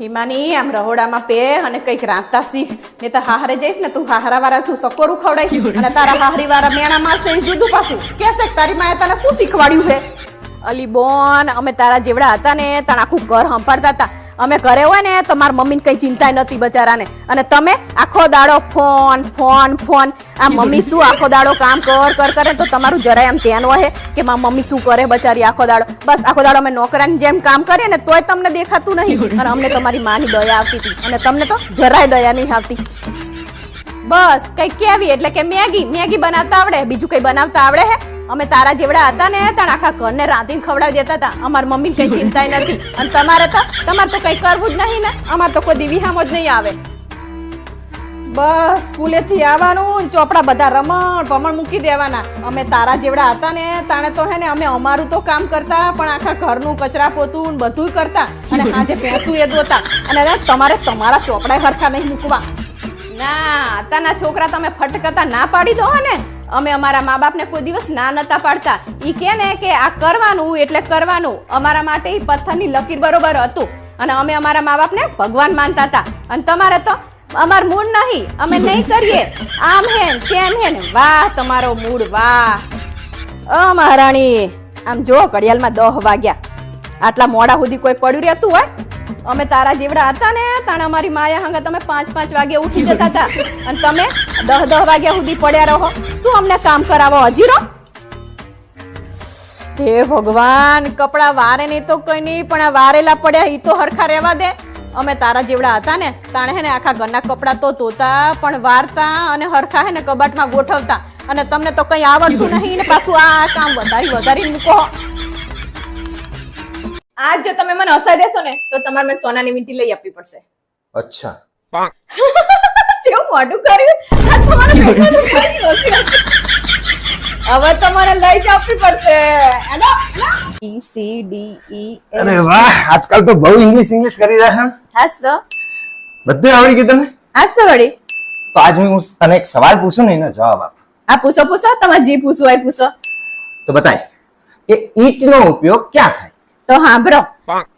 હિમાની આમ રહોડામાં પે અને કંઈક રાંધતા શીખ. ને તો હાહરે જઈશ ને તું હાહરા વાળા શું સકોરું ખવડાઈશ અને તારા હાહરી વાળા મેણા મારશે એ જુદું પાછું. કેસે તારી માએ તને શું શીખવાડ્યું છે? અલી બોન અમે તારા જેવડા હતા ને તને આખું ઘર સંભાળતા હતા. અમે ઘરે હોય ને, તો મારા મમ્મીને કઈ ચિંતા નથી બચારાને. અને તમે આખો દાડો ફોન ફોન ફોન. આ મમ્મી શું આખો દાડો કામ કર કર, કરે તો તમારું જરાય આમ ધ્યાન હોય કે મારા મમ્મી શું કરે બચારી આખો દાડો. બસ આખો દાડો અમે નોકરાની જેમ કામ કરીએ ને, તોય તમને દેખાતું નહીં. અને અમને તમારી માની દયા આવતી હતી. અને તમને તો જરાય દયા નહીં આવતી. બસ કઈ કેવી એટલે કે મેગી મેગી બનાવતા આવડે. બીજું કઈ બનાવતા આવડે હે? અમે તારા જેવડા હતા ને, તાણ આખા ઘરને રાંધીને ખવડાવી દેતા હતા. અમાર મમ્મી કઈ ચિંતા નથી. અને તમારે તો તમારે તો કઈ કરવું જ નહીં ને. અમાર તો કોઈ દીવી હામો જ નહીં આવે. બસ, સ્કૂલેથી આવવાનું, ચોપડા બધા રમણ, ભમણ મૂકી દેવાના. અમે તારા જેવડા હતા ને, તાણે તો હે ને, અમે અમારું તો કામ કરતા, પણ આખા ઘરનું કચરા પોતું બધું કરતા. અને આજે પેસું એ દોતા અને તમારે તમારા ચોપડા હરખા નહીં મૂકવા. ના અત્યારના છોકરા તમે ફટકતા ના પાડી દો ને. અમે અમારા મા બાપને કોઈ દિવસ ના નતા પાડતા. ઈ કે ને કે આ કરવાનું એટલે કરવાનું. અમારા માટે એ પથ્થરની લકીર બરોબર હતું. અને અમે અમારા મા બાપને ભગવાન માનતા હતા. અને તમારે તો અમાર મૂળ નહીં. અમે નહીં કરીએ. આમ હેન તેમ હેન. વાહ તમારો મૂળ વાહ. અ મહારાણી. આમ જો ઘડિયાળમાં દહ વાગ્યા. આટલા મોડા સુધી કોઈ પડ્યું રહેતું હોય? અમે તારા જેવડા હતા ને, તાણે અમારી માયા હંગા તમે પાંચ પાંચ વાગે ઉઠી જતા હતા. અને તમે દહ દહ વાગ્યા સુધી પડ્યા રહો. શું અમને કામ કરાવો હજી રહો હે ભગવાન, કપડા વારે નહીં તો કઈ નહીં, પણ આ વારેલા પડ્યા એ તો હરખા રહેવા દે. અમે તારા જેવડા હતા ને, તાણે હે આખા ઘરના કપડા તો ધોતા, પણ વારતા અને હરખા હે ને કબાટમાં ગોઠવતા. અને તમને તો કઈ આવડતું નહીં ને પાછું આ કામ વધારી વધારી મૂકો. આજ જો તમે મને હસાઈ દેશો ને તો તમારે મને સોનાની વીંટી લઈ આપવી પડશે. અચ્છા. જેવું મોઢું કર્યું. તમારે. હવે તમારે લઈ જ આપવી પડશે. Hello? E C D E અરે વાહ આજકાલ તો બહુ ઇંગ્લિશ ઇંગ્લિશ કરી રહ્યા છે. હાસ તો બધું આવડી ગયું તને? હાસ તો વળી? તો આજ હું તને એક સવાલ પૂછું ને એનો જવાબ આપ. આ પૂછો પૂછો તમારે જે પૂછવું હોય પૂછો. તો બતાય કે ઈંટ નો ઉપયોગ ક્યાં થાય? તો સાંભળો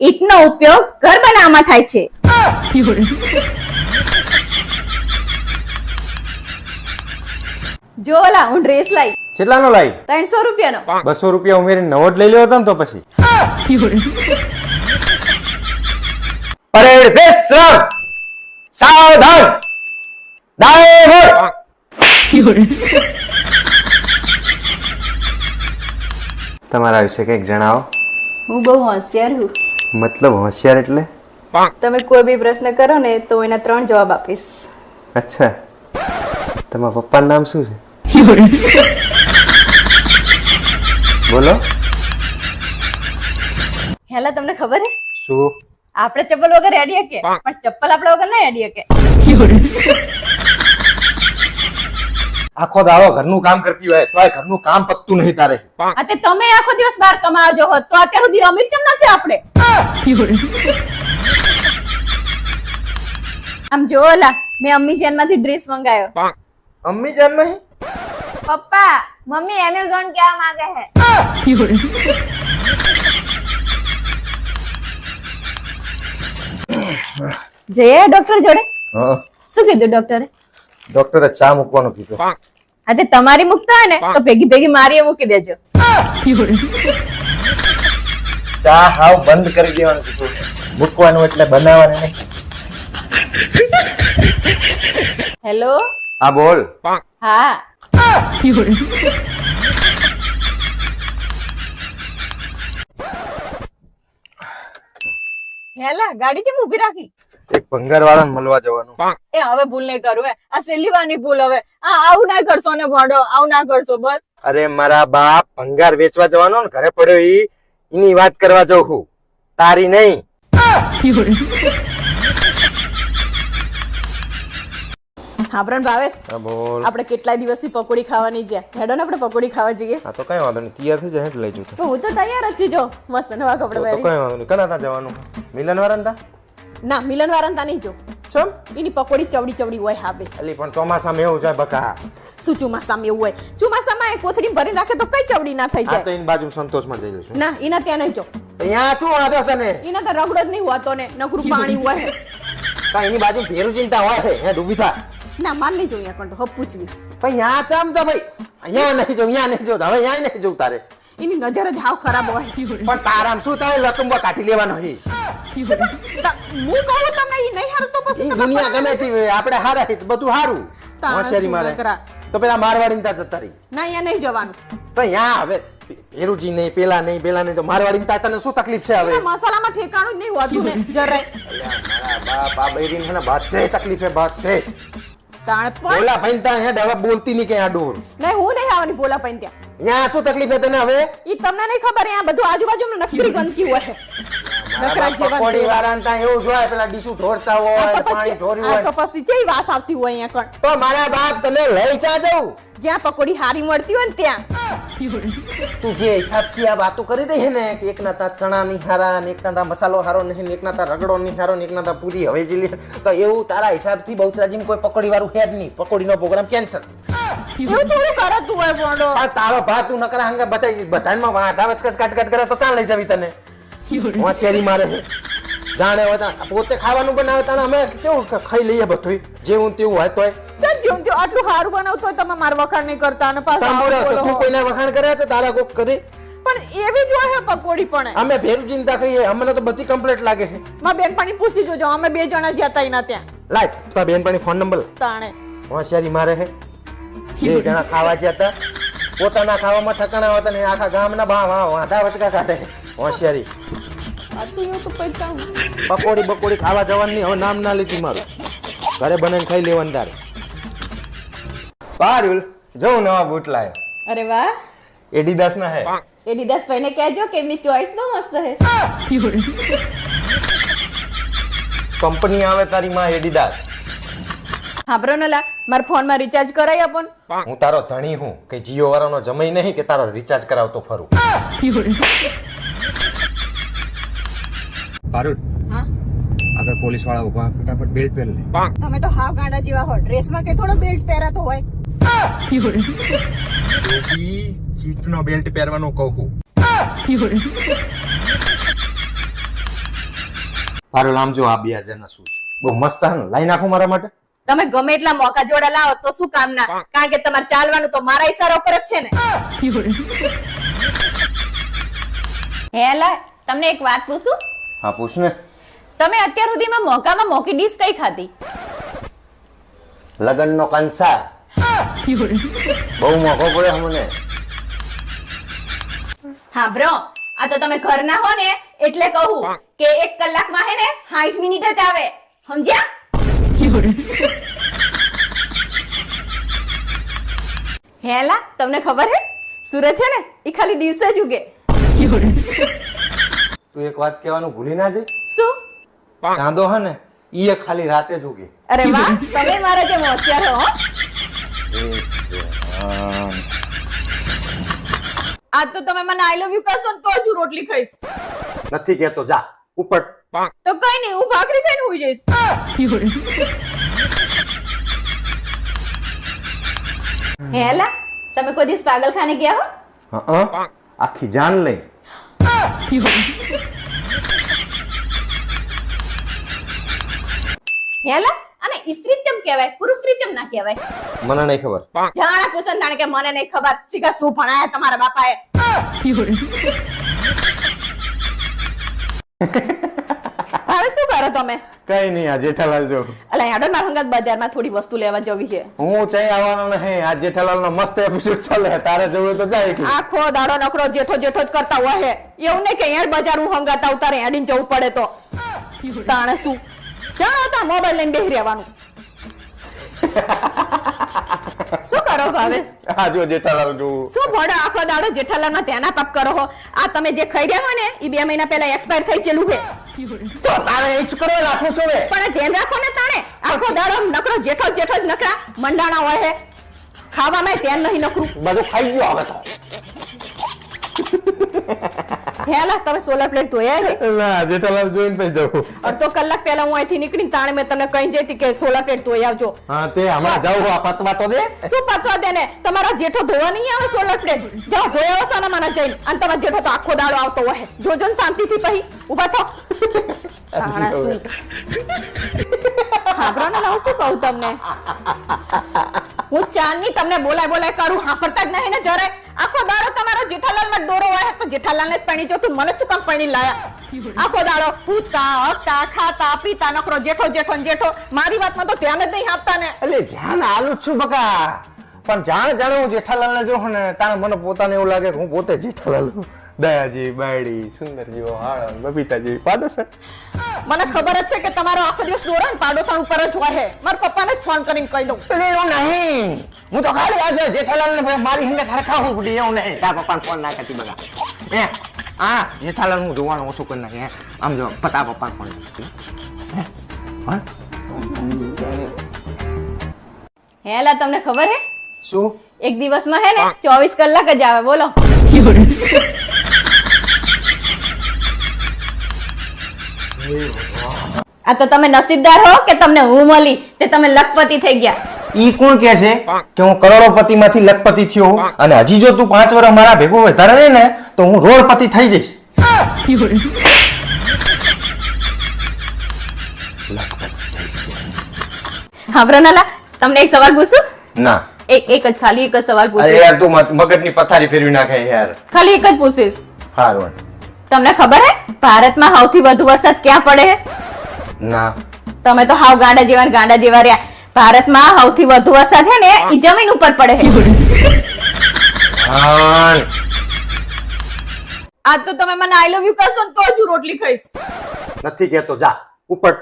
ઈટનો ઉપયોગ ઘર બનાવવામાં થાય છે. જો ઓલા હું ડ્રેસ લાવી કેટલાનો લાઈ? ત્રણસો રૂપિયાનો. બસો રૂપિયા ઉમેરી નવો જ લઈ લેવો હતો ને તો પછી. પરેડ બેસર સાવધાન. ડાયવર તમારા વિશે કંઈક જણાવો. હું બહુ હોશિયાર છું. મતલબ હોશિયાર એટલે? તમે કોઈ બી પ્રશ્ન કરો ને તો એના ત્રણ જવાબ આપીશ. અચ્છા. તમારા પપ્પાનું નામ શું છે? બોલો. હેલા તમને ખબર હે? શું? આપણે ચપ્પલ વગર હેડીએ કે પણ ચપ્પલ આપણે વગર ના હેડીએ કે આખો દાડો ઘરનું કામ કરતી હોય તો ઘરનું કામ પતતું નહીં તારે આ તે તમે આખો દિવસ બહાર કમાજો હોત તો અત્યાર સુધી અમીર કેમ નથી આપણે આમ જો ઓલા મેં અમ્મી જેન માંથી ડ્રેસ મંગાયો અમ્મી જાન નહીં પપ્પા મમ્મી એમેઝોન क्या मांगे है જઈએ ડોક્ટર જોડે હા શું કીધું ડોક્ટરે ડોક્ટરે ચા મૂકવાનું કીધું. હા તે તમારી મૂકતા હોય ને તો ભેગી ભેગી મારી મૂકી દેજો. ચા હાવ બંધ કરી દેવાનું કીધું. મૂકવાનું એટલે બનાવવાનું નહીં. હેલો? હા બોલ. હા. હેલા ગાડી કેમ ઊભી રાખી? એક ભંગાર વાળા મળવા જવાનું. એ હવે ભૂલ નહીં કરું આ છેલ્લી ભૂલ હવે. આ આવું ના કરશો ને ભણો આવું ના કરશો બસ. અરે મારા બાપ ભંગાર વેચવા જવાનો ને ઘરે પડ્યો ઈ એની વાત કરવા જઉં છું. તારી નહીં. હાંભરણ ભાવેશ હા બોલ. આપણે કેટલાય દિવસથી પકોડી ખાવાની છે. હેડો ને આપણે પકોડી ખાવા જઈએ. હા તો કઈ વાંધો નહીં. તૈયાર થઈ જાય એટલે લઈ જઉં. હું તો તૈયાર જ છું જો. મસ્ત નવા કપડા પહેરી કઈ વાંધો નહીં. કના તા જવાનું? મિલન વાળા તા? ના મિલન વાળા તા નહીં જો. ચમ? એની પકોડી ચવડી ચવડી હોય હાબે અલી પણ ચોમાસામાં એવું જાય બકા. શું ચોમાસામાં એવું હોય? ચોમાસામાં એ કોથળી ભરી નાખે તો કઈ ચવડી ના થઈ જાય? તો એની બાજુ સંતોષમાં જઈ લઈશું ના એના ત્યાં નહીં જો. અહીંયા શું વાંધો તને? એના તો રગડો જ નહીં હોતો ને નકરું પાણી હોય. કાંઈ એની બાજુ ભેરું ચિંતા હોય? હે ડૂબી થા. ના માન નહીં અહીંયા પણ તો હપૂચવી પણ અહીંયા ચામ તો ભાઈ? અહીંયા નહીં જો અહીંયા નહીં જો હવે અહીંયા નહીં જો તારે. એની નજર જ હાવ ખરાબ હોય. પણ તારામ શું તારે લકંબા કાઢી લેવાનો છે હું કહું તમને ઈ નહીં હારું તો પછી દુનિયા ગમે તે હોય, આપણે હારા છે તો બધું હારું. હોશિયારી મારે? તો પેલા મારવાડી ને જતા રહી ના અહીંયા નહીં જવાનું. તો અહીંયા હવે પેરુજી નહીં પેલા નહીં પેલા નહીં તો મારવાડી તા તને શું તકલીફ છે હવે? એના મસાલામાં ઠેકાણું જ નહીં હોતું ને જરાય. મારા બાપ આ બૈરીને છે ને બધે તકલીફ બધે. તાણ પણ ઓલા તા અહીંયા હવે બોલતી ની કે આ ડોર. નહીં હું નહીં આવવાની બોલા પૈન ત્યાં. અહીંયા શું તકલીફ હે તને હવે? ઈ તમને નહીં ખબર આ બધું આજુબાજુ નકરી ગંદકી હોય. નકરા જેવા પકોડી વાળાને તા એવું જોય પેલા ડીસુ ઢોરતા હોય પાણી ઢોર્યું હોય. તો પછી જેવી વાસ આવતી હોય અહીંયા કણ તો મારા બાપ તને લઈ જા જવું? જ્યાં પકોડી હારી મળતી હોય ને ત્યાં. તું જે હિસાબથી આ વાતો કરી રહી ને કે એકના તા ચણા નહીં હારા ને એકના તા મસાલો હારો નહીં ને એકના તા રગડો નહીં હારો ને એકના તા પૂરી હવેજીલી તો એવું તારા હિસાબથી બહુચરાજીમાં કોઈ પકોડી વાળું છે જ નહીં. પકોડીનો પ્રોગ્રામ કેન્સલ એવું થોડું કરાતું હોય બોંડો તારો ભાત તું નકરા હંગા બતાવી બધામાં વાંધા વચકચ કાટ કાટ કરે તો ચાલ લઈ જવી તને. શેરી મારે જાણે હોય પોતે ખાવાનું બનાવે તાણે અમે કેવું ખાઈ લઈએ બધું જેવું તેવું હોય તોય. ચાલ જેવું તેવું આટલું સારું બનાવતો હોય તમે માર વખાણ નહીં કરતા અને પાછા તો તું. કોઈના વખાણ કર્યા તો તારા કોક કરી? પણ એવી જ હે પકોડી પણ. અમે ભેરું ચિંતા કરીએ. અમને તો બધી કમ્પ્લીટ લાગે છે. માં બેનપાણી પૂછી જોજો. અમે બે જણા જ્યાં તા એના ત્યાં. લાય તારા બેનપાણી ફોન નંબર તાણે. હોશિયારી મારે હે બે જણા ખાવા ગયા હતા. પોતાના ખાવામાં ઠકાણા હોતા ને આખા ગામના બા વા વાંધા વચકા કાઢે હોશિયારી. તો તો પકોડી બકોડી ખાવા જવાની હવે નામ ના લીધી મારું. ઘરે બનાવીને ખાઈ લેવાનું તારે. પારુલ જો નવા બૂટ લાયો. અરે વાહ. એડિદાસ ના હે. એડિદાસ ભાઈને કહેજો કે એમની ચોઈસ નો મસ્ત હે કંપની આવે તારી માં એડિદાસ હાબરો નલા મારા ફોનમાં રિચાર્જ કરાઈ આપો હું તારો ધણી હું કે જીઓ વાળાનો જમાઈ નહીં કે તારો રિચાર્જ કરાવતો ફરું. પારુલ હા? આગળ પોલીસવાળા ઊભા ફટાફટ બેલ્ટ પહેર લે. તમે તો હાવ ગાંડા જેવા હો ડ્રેસમાં કે થોડો બેલ્ટ પહેરાતો હોય? સીટનો બેલ્ટ પહેરવાનું કહું મારું નામ જો આ બે હજારના શૂઝ બહુ મસ્ત ને? લાઈ નાખું મારા માટે? તમે ગમે એટલા મોકા જોડા લાવો તો શું કામના? કારણ કે તમારે ચાલવાનું તો મારા ઈશારા ઉપર જ છે ને. હેલા તમને એક વાત પૂછું? હા પૂછ ને. તમે અત્યાર સુધીમાં મોકામાં મોકી ડીશ કઈ ખાધી? લગનનો કંસાર. બહુ મોકો પડે મને હા બ્રો આ તો તમે ઘરના હો ને એટલે કહું કે એક કલાકમાં હે ને 60 મિનિટ જ આવે. સમજ્યા? હેલા તમને ખબર હે? સૂરજ છે ને એ ખાલી દિવસે જ ઉગે. તું એક વાત કહેવાનું ભૂલી ના જઈ? શું? ચાંદો હે ને ઈ એ ખાલી રાતે જ ઉગે. અરે વાહ તમે મારા જેમ હોશિયાર હો. આજ તો તમે મને આઈ લવ યુ કહેશો તો જ હું રોટલી ખાઈશ. નથી કહેતો જા ઉપર. તો કઈ નહીં હું ભાખરી ખાઈને હોઈ જઈશ. હેલા તમે કોઈ દિવસ પાગલખાને ગયા હો હા. આખી જાન લઈ. હેલા અને સ્ત્રી ચમ કહેવાય પુરુષ સ્ત્રી ચમ ના કહેવાય. મને નહીં ખબર. જાણા કુસન જાણે કે મને નહીં ખબર. શીખા શું ભણાયા તમારા બાપાએ? હવે શું કરો તમે? કઈ નહીં આ જેઠાલાલ જો. અલા યાડો મારા હંગાત બજારમાં થોડી વસ્તુ લેવા જવી છે. હું ચાઈ આવવાનો નહીં આ જેઠાલાલ નો મસ્ત એપિસોડ ચાલે તારે જવું તો જાય એકલી. આખો દાડો નકરો જેઠો જેઠો જ કરતા હોય હે એવું નહીં કે યાર બજાર હું હંગાતા ઉતારે હેડીને જવું પડે તો. તાણે શું? જાણો હતા મોબાઈલ લઈને બેહી રહેવાનું. શું કરો ભાવેશ હા જો જેઠાલાલ જો. શું ભડો આખો દાડો જેઠાલાલમાં ધ્યાન આપ કરો હો? આ તમે જે ખાઈ રહ્યા હોય ને એ બે મહિના પહેલા એક્સપાયર થઈ ચેલું છે. તો તારે એ જ કરો રાખો છો હવે. પણ ધ્યાન રાખો ને તાણે. આખો દાડો નકરો જેઠો જેઠો જ નકરા મંડાણા હોય હે. ખાવામાં ધ્યાન નહીં નકરું. બધું ખાઈ ગયો હવે તો. હેલા તમે સોલર પ્લેટ ધોયા ના જેઠાલાલ જોઈને પછી જવું અડધો કલાક પહેલા હું અહીંથી નીકળીને તાણે મેં તમને કહી જઈતી કે સોલર પ્લેટ ધોઈ આવજો. હા તે હમણાં જાઉં આ પતવા તો દે. શું પતવા દે ને? તમારા જેઠો ધોવા નહીં આવે સોલર પ્લેટ જાઓ ધોઈ આવો સાના માના જઈને. અને તમારો જેઠો તો આખો દાડો આવતો હોય. જોજો ને શાંતિથી પછી. ઊભા થો તાણા શું? હાંભળો ને લાવ શું કહું તમને? હું ચાંદની તમને બોલાય બોલાય કરું હાંભળતા જ નહીં ને જરે આખો દાડો તમારા જેઠાલાલમાં ડોરો હોય, તો જેઠાલાલને જ પાણી જો, તું મને શું કામ પાણી લાયા? આખો દાડો પૂતા હકતા, ખાતા, પીતા નકરો જેઠો જેઠો જેઠો. મારી વાતમાં તો ધ્યાન જ નહીં આપતા ને એટલે ધ્યાન આલું છું બકા. પણ જાણ જાણે હું જેઠાલાલને જોઉં ને તાણે મને પોતાને એવું લાગે કે હું પોતે જેઠાલાલ છું. દયાજી બાયડી સુંદર જેવો હાળ બબીતા જેવી પાડો છે મને ખબર જ છે કે તમારો આખો દિવસ ડોરો ને પાડોશણ ઉપર જ હોય મારા પપ્પાને જ ફોન કરીને કહી દઉં. એટલે એવું નહીં. હું તો ખાલી આજે જેઠાલાલ ને મારી હરખા હું પડી એવું નહીં. તાર પપ્પાને ફોન ના કરતી બગા. હે? હા જેઠાલાલ હું જોવાનું ઓછું કરી નાખી. હે? આમ જો પતા પપ્પાને ફોન કરતી. હે? હેલા તમને ખબર હે? શું? એક દિવસમાં હે ને ચોવીસ કલાક જ આવે. બોલો? આ તો તમે નસીબદાર હો કે તમને હું મળી તે તમે લખપતિ થઈ ગયા. ઈ કોણ કે છે કે હું કરોડોપતિ માંથી લખપતિ થયો હું અને હજી જો તું પાંચ વર્ષ મારા ભેગું વધારે રહે ને તો હું રોડપતિ થઈ જઈશ. હા તમને એક સવાલ પૂછું? ના. એક એક જ ખાલી એક જ સવાલ અરે યાર તું મગજની પથારી ફેરવી નાખે યાર. ખાલી એક જ પૂછીશ. હારું. તમને ખબર હે? ભારતમાં સૌથી વધુ વરસાદ ક્યાં પડે ના. તમે તો હાવ ગાંડા જેવા ને ગાંડા જેવા રહ્યા. ભારતમાં સૌથી વધુ વરસાદ છે ને એ જમીન ઉપર પડે હા. આજ તો તમે મને આઈ લવ યુ કહેશો ને તો જ રોટલી ખાઈશ. નથી કહેતો જા. ઉપર.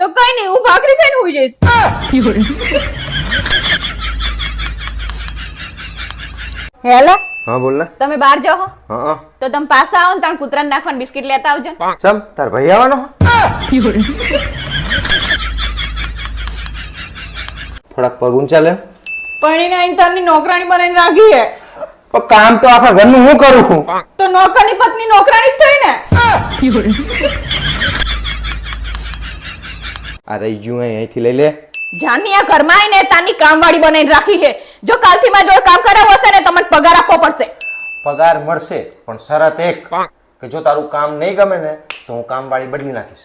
તો કઈ નહીં હું ભાખરી ખાઈને હોઈ જઈશ. હેલા? હા બોલ ને. તમે બહાર જાઓ હા. હા તો તમે પાછા આવો ને તાણ કૂતરાને નાખવાનું બિસ્કિટ લેતા આવજો ને. ચમ તાર ભાઈ આવવાનો થોડાક પગ ઊંચા લે. પરણીને આઈને તારની નોકરાણી બનાવીને રાખી હે પણ કામ તો આખા ઘરનું હું કરું તો નોકરની પત્ની નોકરાણી જ થઈ ને. અરે યુ અહીંથી લઈ લે. જાની આ ઘરમાં આવીને તારની કામવાળી બનાવીને રાખી છે. જો કાલથી મારા જોડે કામ કરાવવું હશે ને તમને પગાર આપવો પડશે. પગાર મળશે પણ શરત એક કે જો તારું કામ નહીં ગમે ને તો હું કામ વાળી બદલી નાખીશ?